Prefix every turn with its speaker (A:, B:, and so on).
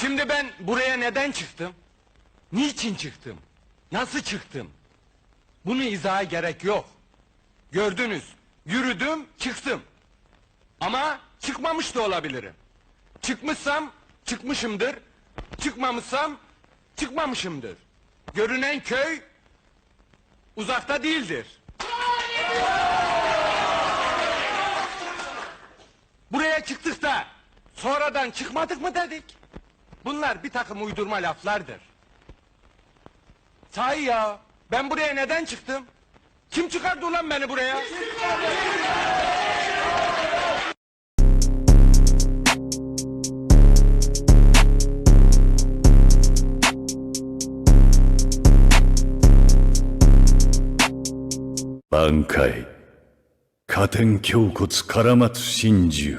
A: Şimdi ben buraya neden çıktım? Niçin çıktım? Nasıl çıktım? Bunu izaha gerek yok. Gördünüz, yürüdüm, çıktım. Ama çıkmamış da olabilirim. Çıkmışsam çıkmışımdır. Çıkmamışsam çıkmamışımdır. Görünen köy uzakta değildir. Buraya çıktık da sonradan çıkmadık mı dedik? Bunlar bir takım uydurma laflardır. Sahi ya ben buraya neden çıktım? Kim çıkardı ulan beni buraya?
B: 挽回加点胸骨唐松真珠